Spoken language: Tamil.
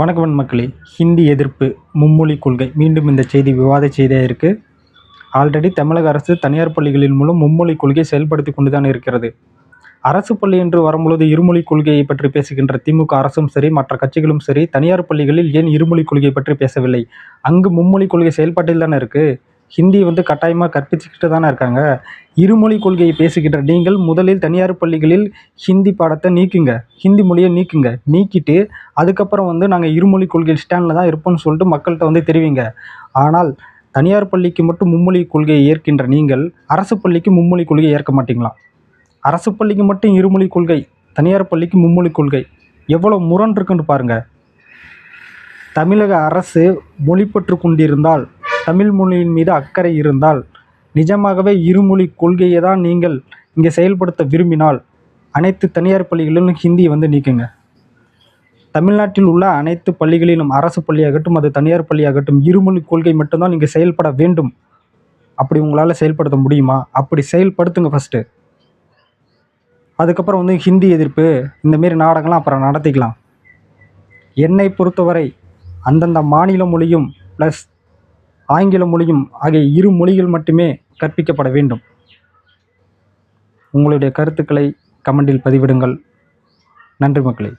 வணக்கம் மக்களே. ஹிந்தி எதிர்ப்பு மும்மொழி கொள்கை. மீண்டும் இந்த செய்தி விவாத செய்தியாக இருக்குது ஆல்ரெடி தமிழக அரசு தனியார் பள்ளிகளின் மூலம் மும்மொழி கொள்கை செயல்படுத்தி கொண்டு தான் இருக்கிறது. அரசு பள்ளி என்று வரும்பொழுது இருமொழி கொள்கையை பற்றி பேசுகின்ற திமுக அரசும் சரி மற்ற கட்சிகளும் சரி தனியார் பள்ளிகளில் ஏன் இருமொழி கொள்கையை பற்றி பேசவில்லை? அங்கு மும்மொழி கொள்கை செயல்பாட்டில் தானே இருக்குது ஹிந்தி வந்து கட்டாயமாக கற்பிச்சுக்கிட்டு தானே இருக்காங்க. இருமொழி கொள்கையை பேசுகின்ற நீங்கள் முதலில் தனியார் பள்ளிகளில் ஹிந்தி பாடத்தை நீக்குங்க. ஹிந்தி மொழியை நீக்குங்க. நீக்கிட்டு அதுக்கப்புறம் வந்து நாங்கள் இருமொழி கொள்கை ஸ்டாண்டில் தான் இருப்போம்னு சொல்லிட்டு மக்கள்கிட்ட வந்து தெரிவிங்க. ஆனால் தனியார் பள்ளிக்கு மட்டும் மும்மொழி கொள்கையை ஏற்கின்ற நீங்கள் அரசு பள்ளிக்கு மும்மொழி கொள்கையை ஏற்க மாட்டீங்களா? அரசு பள்ளிக்கு மட்டும் இருமொழி கொள்கை தனியார் பள்ளிக்கு மும்மொழி கொள்கை எவ்வளோ முரண் இருக்குன்னு பாருங்கள் தமிழக அரசு மொழிப்பற்று கொண்டிருந்தால் தமிழ் மொழியின் மீது அக்கறை இருந்தால் நிஜமாகவே இருமொழி கொள்கையை தான் நீங்கள் இங்கே செயல்படுத்த விரும்பினால் அனைத்து தனியார் பள்ளிகளிலும் ஹிந்தியை வந்து நீக்குங்க. தமிழ்நாட்டில் உள்ள அனைத்து பள்ளிகளிலும் அரசு பள்ளியாகட்டும் அது தனியார் பள்ளியாகட்டும் இருமொழி கொள்கை மட்டும்தான் இங்கே செயல்பட வேண்டும். அப்படி உங்களால் செயல்படுத்த முடியுமா? அப்படி செயல்படுத்துங்க ஃபஸ்ட்டு அதுக்கப்புறம் வந்து ஹிந்தி எதிர்ப்பு இந்தமாரி நாடகம்லாம் அப்புறம் நடத்திக்கலாம். என்னை பொறுத்தவரை அந்தந்த மாநில மொழியும் ப்ளஸ் ஆங்கில மொழியும் ஆகிய இரு மொழிகள் மட்டுமே கற்பிக்கப்பட வேண்டும். உங்களுடைய கருத்துக்களை கமெண்டில் பதிவிடுங்கள். நன்றி மக்களே.